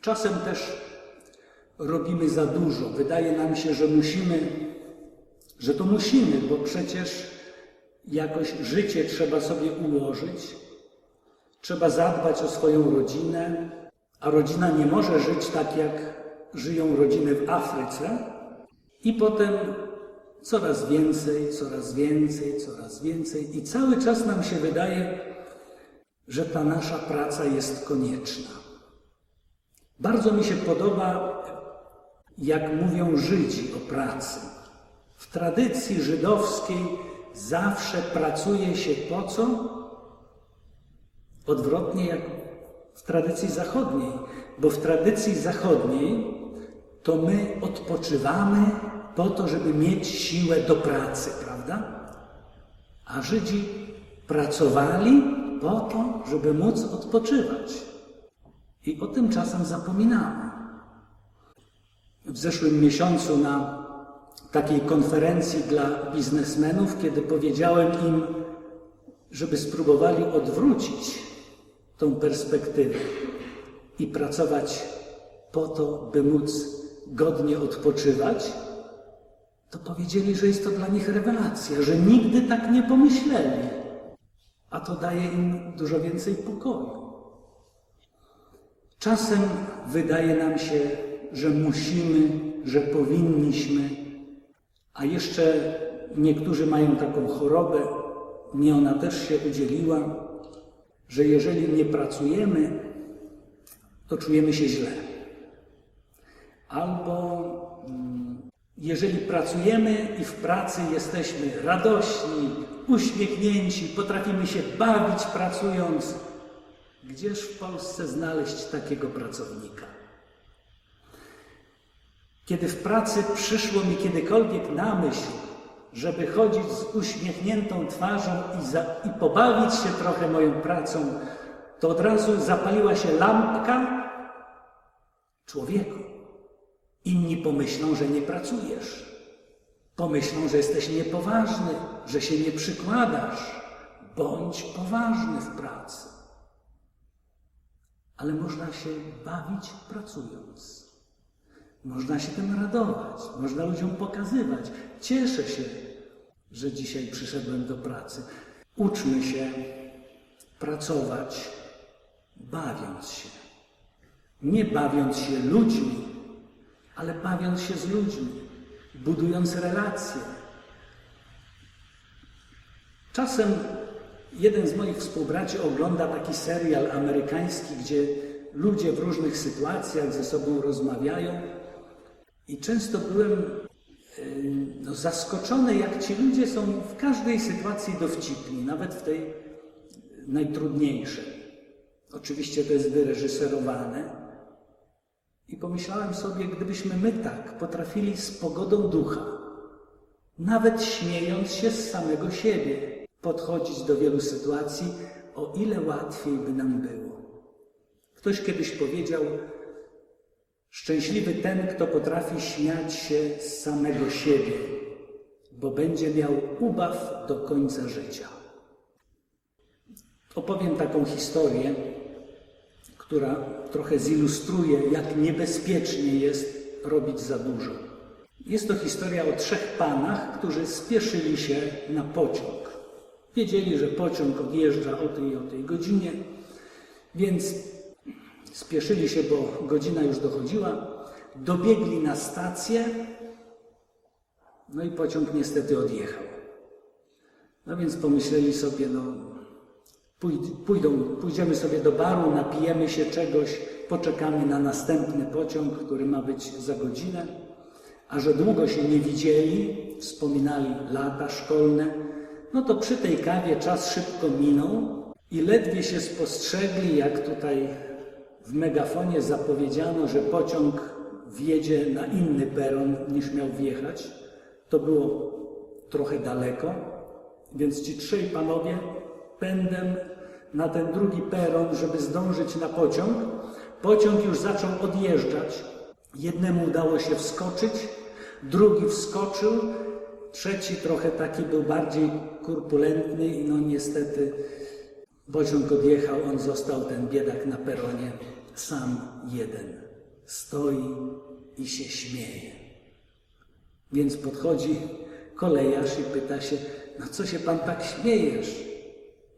Czasem też robimy za dużo. Wydaje nam się, że musimy, że to musimy, bo przecież jakoś życie trzeba sobie ułożyć, trzeba zadbać o swoją rodzinę, a rodzina nie może żyć tak, jak żyją rodziny w Afryce. I potem coraz więcej, coraz więcej, coraz więcej. I cały czas nam się wydaje, że ta nasza praca jest konieczna. Bardzo mi się podoba, jak mówią Żydzi o pracy. W tradycji żydowskiej zawsze pracuje się po co? Odwrotnie jak w tradycji zachodniej, bo w tradycji zachodniej to my odpoczywamy po to, żeby mieć siłę do pracy, prawda? A Żydzi pracowali po to, żeby móc odpoczywać. I o tym czasem zapominamy. W zeszłym miesiącu na takiej konferencji dla biznesmenów, kiedy powiedziałem im, żeby spróbowali odwrócić tą perspektywę i pracować po to, by móc godnie odpoczywać, to powiedzieli, że jest to dla nich rewelacja, że nigdy tak nie pomyśleli. A to daje im dużo więcej pokoju. Czasem wydaje nam się, że musimy, że powinniśmy, a jeszcze niektórzy mają taką chorobę, mnie ona też się udzieliła, że jeżeli nie pracujemy, to czujemy się źle. Albo mm, jeżeli pracujemy i w pracy jesteśmy radośni, uśmiechnięci, potrafimy się bawić pracując, gdzież w Polsce znaleźć takiego pracownika? Kiedy w pracy przyszło mi kiedykolwiek na myśl, żeby chodzić z uśmiechniętą twarzą i, za, i pobawić się trochę moją pracą, to od razu zapaliła się lampka człowieku. Inni pomyślą, że nie pracujesz. Pomyślą, że jesteś niepoważny, że się nie przykładasz. Bądź poważny w pracy. Ale można się bawić pracując. Można się tym radować, można ludziom pokazywać. Cieszę się, że dzisiaj przyszedłem do pracy. Uczmy się pracować, bawiąc się. Nie bawiąc się ludźmi, ale bawiąc się z ludźmi, budując relacje. Czasem jeden z moich współbraci ogląda taki serial amerykański, gdzie ludzie w różnych sytuacjach ze sobą rozmawiają. I często byłem e, no, zaskoczony, jak ci ludzie są w każdej sytuacji dowcipni, nawet w tej najtrudniejszej. Oczywiście to jest wyreżyserowane. I pomyślałem sobie, gdybyśmy my tak potrafili z pogodą ducha, nawet śmiejąc się z samego siebie, podchodzić do wielu sytuacji, o ile łatwiej by nam było. Ktoś kiedyś powiedział, Szczęśliwy ten, kto potrafi śmiać się z samego siebie, bo będzie miał ubaw do końca życia. Opowiem taką historię, która trochę zilustruje, jak niebezpiecznie jest robić za dużo. Jest to historia o trzech panach, którzy spieszyli się na pociąg. Wiedzieli, że pociąg odjeżdża o tej i o tej godzinie, więc Spieszyli się, bo godzina już dochodziła. Dobiegli na stację, no i pociąg niestety odjechał. No więc pomyśleli sobie, no pójdą, pójdziemy sobie do baru, napijemy się czegoś, poczekamy na następny pociąg, który ma być za godzinę. A że długo się nie widzieli, wspominali lata szkolne, no to przy tej kawie czas szybko minął i ledwie się spostrzegli, jak tutaj w megafonie zapowiedziano, że pociąg wjedzie na inny peron niż miał wjechać. To było trochę daleko, więc ci trzej panowie pędem na ten drugi peron, żeby zdążyć na pociąg. Pociąg już zaczął odjeżdżać. Jednemu udało się wskoczyć, drugi wskoczył, trzeci trochę taki był bardziej kurpulentny i no niestety Pociąg odjechał, on został, ten biedak na peronie, sam jeden. stoi i się śmieje. Więc podchodzi kolejarz i pyta się, no co się pan tak śmiejesz?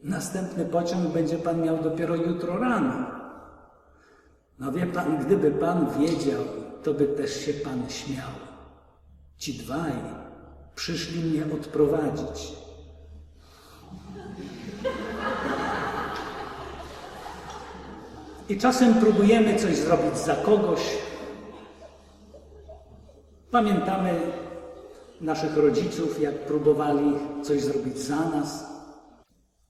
Następny pociąg będzie pan miał dopiero jutro rano. No wie pan, gdyby pan wiedział, to by też się pan śmiał. Ci dwaj przyszli mnie odprowadzić. I czasem próbujemy coś zrobić za kogoś. Pamiętamy naszych rodziców, jak próbowali coś zrobić za nas.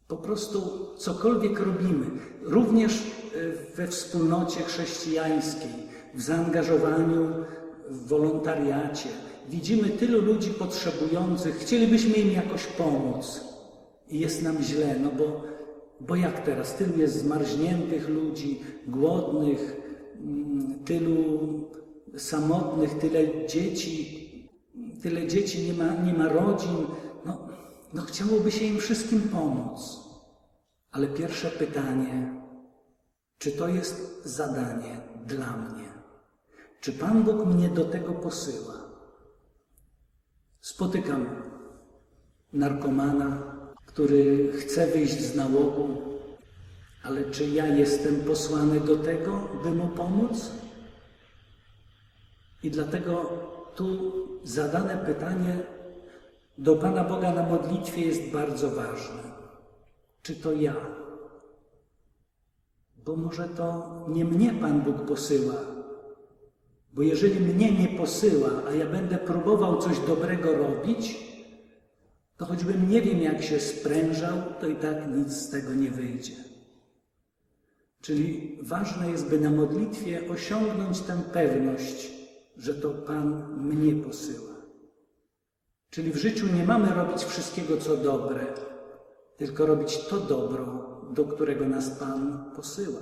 Po prostu cokolwiek robimy, również y, we wspólnocie chrześcijańskiej, w zaangażowaniu, w wolontariacie, widzimy tylu ludzi potrzebujących, chcielibyśmy im jakoś pomóc i jest nam źle, no bo, bo jak teraz? Tylu jest zmarzniętych ludzi, głodnych, mm, tylu samotnych, tyle dzieci, tyle dzieci nie ma, nie ma rodzin. No, no chciałoby się im wszystkim pomóc. Ale pierwsze pytanie, czy to jest zadanie dla mnie? Czy Pan Bóg mnie do tego posyła? Spotykam narkomana, który chce wyjść z nałogu, ale czy ja jestem posłany do tego, by mu pomóc? I dlatego tu zadane pytanie do Pana Boga na modlitwie jest bardzo ważne. Czy to ja? Bo może to nie mnie Pan Bóg posyła. Bo jeżeli mnie nie posyła, a ja będę próbował coś dobrego robić, to choćbym nie wiem, jak się sprężał, to i tak nic z tego nie wyjdzie. Czyli ważne jest, by na modlitwie osiągnąć tę pewność, że to Pan mnie posyła. Czyli w życiu nie mamy robić wszystkiego, co dobre, tylko robić to dobro, do którego nas Pan posyła.